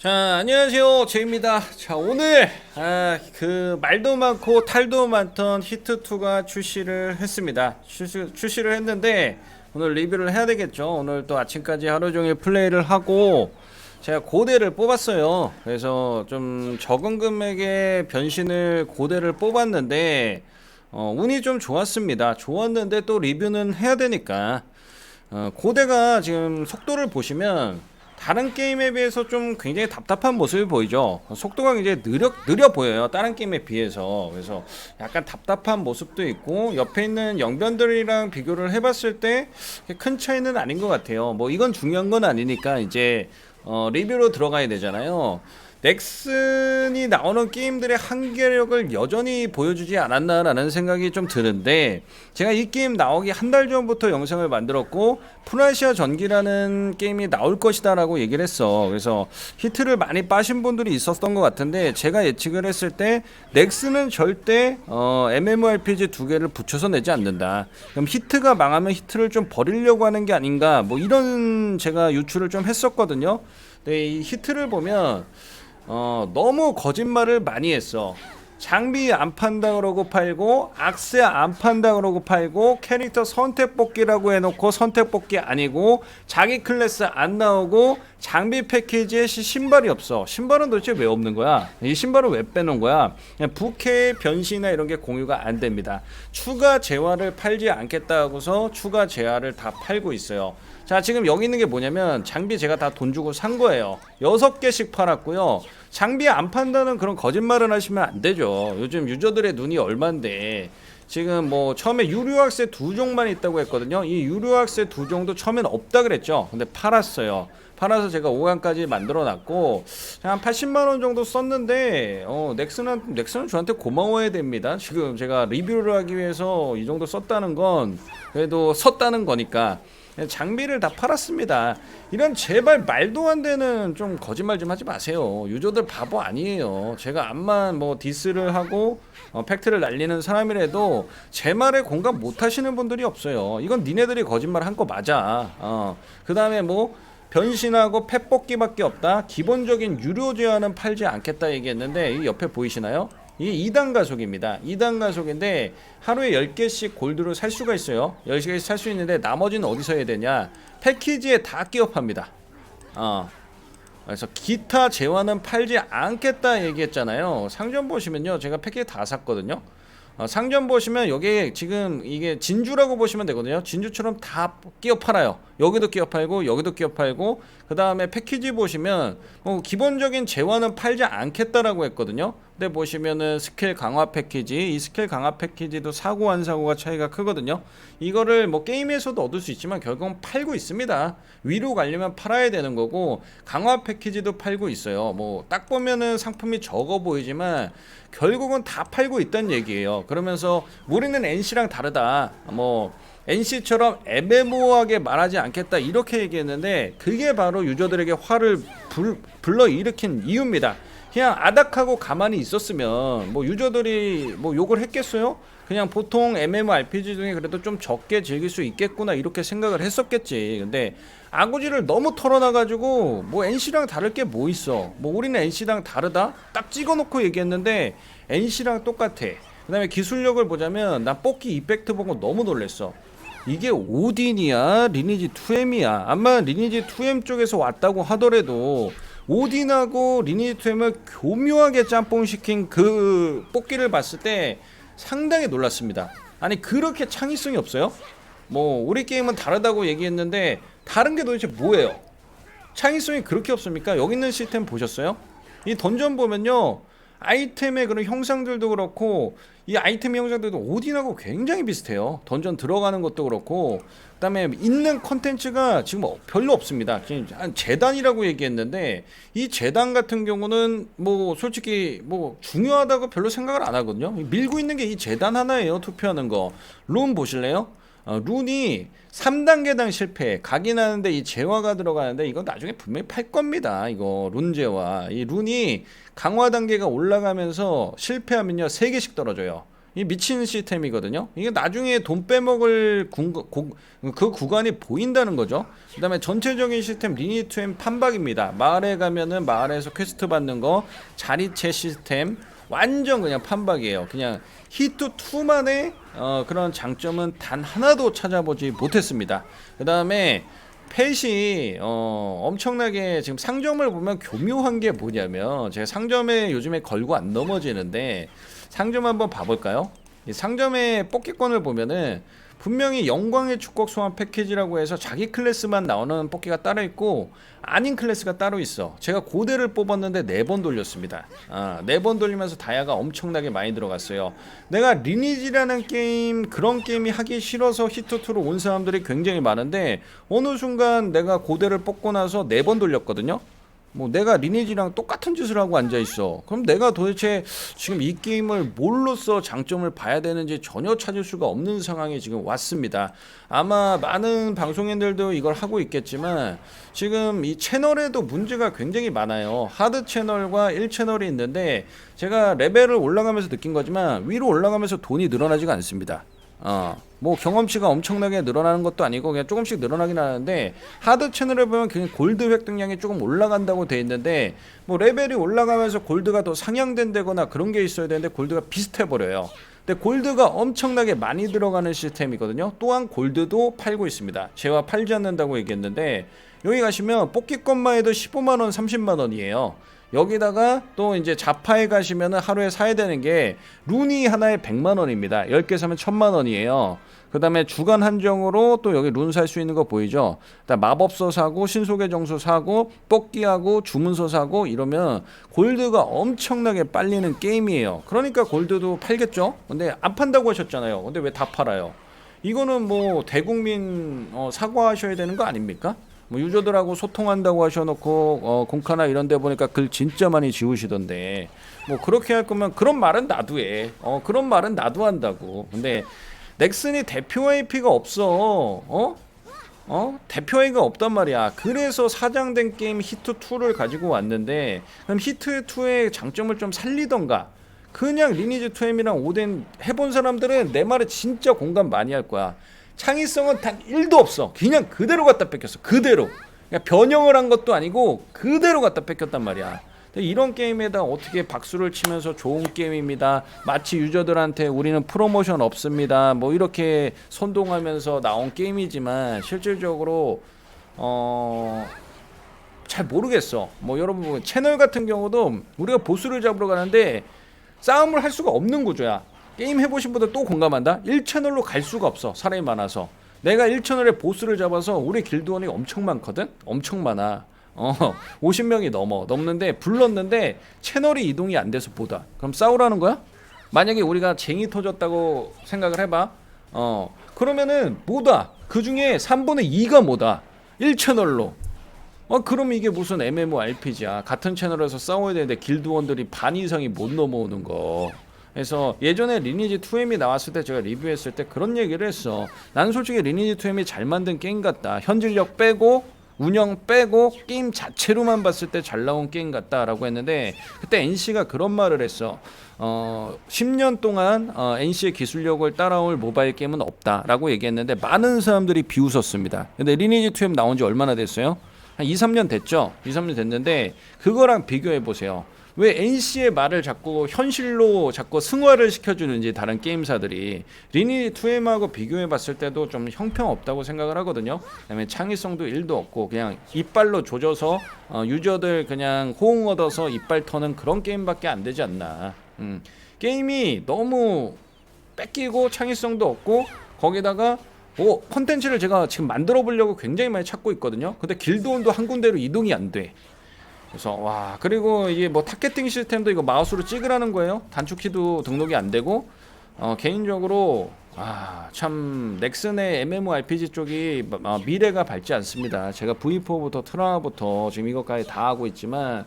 자 안녕하세요. 제입니다. 자 오늘 아, 그 말도 많고 탈도 많던 히트2가 출시를 했습니다. 출시, 출시를 했는데 오늘 리뷰를 해야 되겠죠. 오늘 또 아침까지 하루 종일 플레이를 하고 제가 고대를 뽑았어요. 그래서 좀 적은 금액의 변신을 고대를 뽑았는데 어, 운이 좀 좋았습니다. 좋았는데 또 리뷰는 해야 되니까 어, 고대가 지금 속도를 보시면 다른 게임에 비해서 좀 굉장히 답답한 모습이 보이죠. 속도가 굉장히 느려, 느려 보여요. 다른 게임에 비해서. 그래서 약간 답답한 모습도 있고, 옆에 있는 영변들이랑 비교를 해봤을 때 큰 차이는 아닌 것 같아요. 뭐 이건 중요한 건 아니니까 이제 어, 리뷰로 들어가야 되잖아요. 넥슨이 나오는 게임들의 한계력을 여전히 보여주지 않았나라는 생각이 좀 드는데 제가 이 게임 나오기 한 달 전부터 영상을 만들었고 프라시아 전기라는 게임이 나올 것이다라고 얘기를 했어. 그래서 히트를 많이 빠신 분들이 있었던 것 같은데 제가 예측을 했을 때 넥슨은 절대 어, MMORPG 두 개를 붙여서 내지 않는다. 그럼 히트가 망하면 히트를 좀 버리려고 하는 게 아닌가? 뭐 이런 제가 유출을 좀 했었거든요. 근데 이 히트를 보면 어, 너무 거짓말을 많이 했어. 장비 안 판다 그러고 팔고 악세 안 판다 그러고 팔고 캐릭터 선택 뽑기라고 해놓고 선택 뽑기 아니고 자기 클래스 안 나오고 장비 패키지에 시- 신발이 없어. 신발은 도대체 왜 없는 거야? 이 신발을 왜 빼놓은 거야? 부캐 변신이나 이런 게 공유가 안 됩니다. 추가 재화를 팔지 않겠다 하고서 추가 재화를 다 팔고 있어요. 자 지금 여기 있는 게 뭐냐면 장비 제가 다 돈 주고 산 거예요. 여섯 개씩 팔았고요 장비 안 판다는 그런 거짓말을 하시면 안 되죠. 요즘 유저들의 눈이 얼만데. 지금 뭐 처음에 유료학세 두 종만 있다고 했거든요. 이 유료학세 두 종도 처음엔 없다 그랬죠. 근데 팔았어요. 팔아서 제가 5강까지 만들어 놨고 한 80만 원 정도 썼는데 어 넥슨은 넥슨은 저한테 고마워야 됩니다. 지금 제가 리뷰를 하기 위해서 이 정도 썼다는 건 그래도 썼다는 거니까 장비를 다 팔았습니다. 이런 제발 말도 안 되는 좀 거짓말 좀 하지 마세요. 유저들 바보 아니에요. 제가 암만 뭐 디스를 하고 어, 팩트를 날리는 사람이라도 제 말에 공감 못 하시는 분들이 없어요. 이건 니네들이 거짓말 한 거 맞아. 어. 그 다음에 뭐 변신하고 펫 뽑기밖에 없다. 기본적인 유료 제한은 팔지 않겠다 얘기했는데 이 옆에 보이시나요? 이게 2단 가속입니다. 2단 가속인데 하루에 10개씩 골드로 살 수가 있어요. 10개씩 살 수 있는데 나머지는 어디서 해야 되냐? 패키지에 다 끼워 팝니다. 어. 그래서 기타 재화는 팔지 않겠다 얘기했잖아요. 상점 보시면요. 제가 패키지 다 샀거든요. 어, 상점 보시면 여기 지금 이게 진주라고 보시면 되거든요. 진주처럼 다 끼어 팔아요. 여기도 끼어 팔고 여기도 끼어 팔고 그 다음에 패키지 보시면 뭐 기본적인 재화는 팔지 않겠다라고 했거든요. 근데 보시면은 스킬 강화 패키지 이 스킬 강화 패키지도 사고 안 사고가 차이가 크거든요. 이거를 뭐 게임에서도 얻을 수 있지만 결국은 팔고 있습니다. 위로 가려면 팔아야 되는 거고 강화 패키지도 팔고 있어요. 뭐 딱 보면은 상품이 적어 보이지만 결국은 다 팔고 있다는 얘기예요. 그러면서 우리는 NC랑 다르다. 뭐 NC처럼 애매모호하게 말하지 않겠다 이렇게 얘기했는데 그게 바로 유저들에게 화를 불, 불러 일으킨 이유입니다. 그냥 아닥하고 가만히 있었으면 뭐 유저들이 뭐 욕을 했겠어요? 그냥 보통 MMORPG 중에 그래도 좀 적게 즐길 수 있겠구나 이렇게 생각을 했었겠지. 근데 아구지를 너무 털어놔가지고 뭐 NC랑 다를 게 뭐 있어? 뭐 우리는 NC랑 다르다? 딱 찍어놓고 얘기했는데 NC랑 똑같아. 그 다음에 기술력을 보자면 나 뽑기 이펙트 보고 너무 놀랬어. 이게 오딘이야 리니지 2M이야 아마 리니지 2M 쪽에서 왔다고 하더라도 오딘하고 리니지 2M을 교묘하게 짬뽕시킨 그 뽑기를 봤을 때 상당히 놀랐습니다 아니 그렇게 창의성이 없어요? 뭐 우리 게임은 다르다고 얘기했는데 다른 게 도대체 뭐예요? 창의성이 그렇게 없습니까? 여기 있는 시스템 보셨어요? 이 던전 보면요 아이템의 그런 형상들도 그렇고 이 아이템 형상들도 오딘하고 굉장히 비슷해요. 던전 들어가는 것도 그렇고 그다음에 있는 컨텐츠가 지금 뭐 별로 없습니다. 한 재단이라고 얘기했는데 이 재단 같은 경우는 뭐 솔직히 뭐 중요하다고 별로 생각을 안 하거든요. 밀고 있는 게 이 재단 하나예요. 투표하는 거. 룬 보실래요? 어, 룬이 3단계당 실패 각인하는데 이 재화가 들어가는데 이거 나중에 분명히 팔 겁니다 이거 룬 재화 이 룬이 강화 단계가 올라가면서 실패하면요 3개씩 떨어져요 이 미친 시스템이거든요. 이게 나중에 돈 빼먹을 구, 고, 그 구간이 보인다는 거죠. 그 다음에 전체적인 시스템 리니투엠 판박입니다. 마을에 가면은 마을에서 퀘스트 받는 거 자리체 시스템 완전 그냥 판박이에요. 그냥 히트 2만의 어, 그런 장점은 단 하나도 찾아보지 못했습니다. 그 다음에 펫이 어, 엄청나게 지금 상점을 보면 교묘한 게 뭐냐면 제가 상점에 요즘에 걸고 안 넘어지는데 상점 한번 봐볼까요? 이 상점의 뽑기권을 보면은 분명히 영광의 축복 소환 패키지라고 해서 자기 클래스만 나오는 뽑기가 따로 있고 아닌 클래스가 따로 있어. 제가 고대를 뽑았는데 네 번 돌렸습니다. 아, 네 번 돌리면서 다이아가 엄청나게 많이 들어갔어요. 내가 리니지라는 게임 그런 게임이 하기 싫어서 히트2로 온 사람들이 굉장히 많은데 어느 순간 내가 고대를 뽑고 나서 네 번 돌렸거든요. 뭐 내가 리니지랑 똑같은 짓을 하고 앉아 있어. 그럼 내가 도대체 지금 이 게임을 뭘로써 장점을 봐야 되는지 전혀 찾을 수가 없는 상황이 지금 왔습니다. 아마 많은 방송인들도 이걸 하고 있겠지만 지금 이 채널에도 문제가 굉장히 많아요. 하드 채널과 1 채널이 있는데 제가 레벨을 올라가면서 느낀 거지만 위로 올라가면서 돈이 늘어나지가 않습니다. 어, 뭐 경험치가 엄청나게 늘어나는 것도 아니고 그냥 조금씩 늘어나긴 하는데 하드 채널에 보면 그냥 골드 획득량이 조금 올라간다고 돼 있는데 뭐 레벨이 올라가면서 골드가 더 상향된다거나 그런 게 있어야 되는데 골드가 비슷해 버려요. 근데 골드가 엄청나게 많이 들어가는 시스템이거든요. 또한 골드도 팔고 있습니다. 제가 팔지 않는다고 얘기했는데 여기 가시면 뽑기권만 해도 15만 원, 30만 원이에요. 여기다가 또 이제 자파에 가시면 하루에 사야 되는 게 룬이 하나에 100만 원입니다. 10개 사면 1000만 원이에요. 그 다음에 주간 한정으로 또 여기 룬 살 수 있는 거 보이죠? 그다음 마법서 사고 신속의 정수 사고 뽑기하고 주문서 사고 이러면 골드가 엄청나게 빨리는 게임이에요. 그러니까 골드도 팔겠죠? 근데 안 판다고 하셨잖아요. 근데 왜 다 팔아요? 이거는 뭐 대국민 어, 사과하셔야 되는 거 아닙니까? 뭐 유저들하고 소통한다고 하셔놓고 어, 공카나 이런 데 보니까 글 진짜 많이 지우시던데 뭐 그렇게 할 거면 그런 말은 나도 해. 어 그런 말은 나도 한다고. 근데 넥슨이 대표 IP가 없어. 어? 어? 대표 IP가 없단 말이야. 그래서 사장된 게임 히트 2를 가지고 왔는데 그럼 히트 2의 장점을 좀 살리던가. 그냥 리니지 2M이랑 오덴 해본 사람들은 내 말에 진짜 공감 많이 할 거야. 창의성은 단 1도 없어. 그냥 그대로 갖다 뺏겼어. 그대로. 그냥 변형을 한 것도 아니고 그대로 갖다 뺏겼단 말이야. 이런 게임에다 어떻게 박수를 치면서 좋은 게임입니다. 마치 유저들한테 우리는 프로모션 없습니다. 뭐 이렇게 선동하면서 나온 게임이지만 실질적으로 어. 잘 모르겠어. 뭐 여러분 뭐 채널 같은 경우도 우리가 보스를 잡으러 가는데 싸움을 할 수가 없는 구조야. 게임 해보신 분들 또 공감한다. 1채널로 갈 수가 없어. 사람이 많아서. 내가 1채널에 보스를 잡아서 우리 길드원이 엄청 많거든? 엄청 많아. 어, 50명이 넘어. 넘는데 불렀는데 채널이 이동이 안 돼서 보다. 그럼 싸우라는 거야? 만약에 우리가 쟁이 터졌다고 생각을 해봐. 어, 그러면은 뭐다? 그 중에 3분의 2가 뭐다? 1채널로. 어, 그럼 이게 무슨 MMORPG야. 같은 채널에서 싸워야 되는데 길드원들이 반 이상이 못 넘어오는 거. 그래서 예전에 리니지 2M이 나왔을 때 제가 리뷰했을 때 그런 얘기를 했어. 나는 솔직히 리니지 2M이 잘 만든 게임 같다. 현질력 빼고 운영 빼고 게임 자체로만 봤을 때 잘 나온 게임 같다라고 했는데 그때 NC가 그런 말을 했어. 어, 10년 동안 어, NC의 기술력을 따라올 모바일 게임은 없다라고 얘기했는데 많은 사람들이 비웃었습니다. 근데 리니지 2M 나온 지 얼마나 됐어요? 한 2, 3년 됐죠? 2, 3년 됐는데 그거랑 비교해 보세요. 왜 NC의 말을 자꾸 현실로 자꾸 승화를 시켜주는지 다른 게임사들이 리니 2M하고 비교해 봤을 때도 좀 형평없다고 생각을 하거든요. 그다음에 창의성도 1도 없고 그냥 이빨로 조져서 어, 유저들 그냥 호응 얻어서 이빨 터는 그런 게임밖에 안 되지 않나. 음, 게임이 너무 뺏기고 창의성도 없고 거기다가 뭐 컨텐츠를 제가 지금 만들어 보려고 굉장히 많이 찾고 있거든요. 근데 길드원도 한 군데로 이동이 안 돼. 그래서 와 그리고 이게 뭐 타겟팅 시스템도 이거 마우스로 찍으라는 거예요. 단축키도 등록이 안 되고 어, 개인적으로 아, 참 넥슨의 MMORPG 쪽이 어, 미래가 밝지 않습니다. 제가 V4부터 트라우마부터 지금 이것까지 다 하고 있지만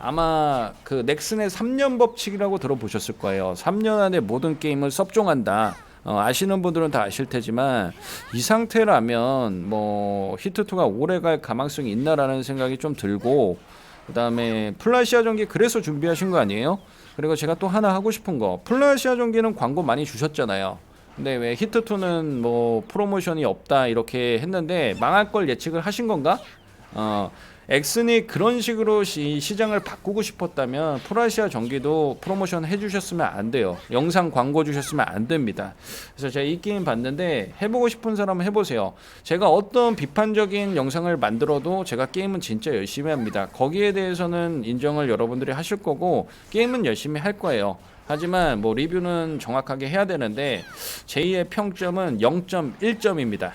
아마 그 넥슨의 3년 법칙이라고 들어보셨을 거예요. 3년 안에 모든 게임을 섭종한다. 어, 아시는 분들은 다 아실 테지만 이 상태라면 뭐 히트2가 오래 갈 가망성이 있나라는 생각이 좀 들고 그 다음에 플라시아 전기 그래서 준비하신 거 아니에요? 그리고 제가 또 하나 하고 싶은 거 플라시아 전기는 광고 많이 주셨잖아요. 근데 왜 히트2는 뭐 프로모션이 없다 이렇게 했는데 망할 걸 예측을 하신 건가? 어, 엑슨이 그런 식으로 시, 시장을 바꾸고 싶었다면 프라시아 전기도 프로모션 해주셨으면 안 돼요. 영상 광고 주셨으면 안 됩니다. 그래서 제가 이 게임 봤는데 해보고 싶은 사람은 해보세요. 제가 어떤 비판적인 영상을 만들어도 제가 게임은 진짜 열심히 합니다. 거기에 대해서는 인정을 여러분들이 하실 거고 게임은 열심히 할 거예요. 하지만 뭐 리뷰는 정확하게 해야 되는데 제2의 평점은 0.1점입니다.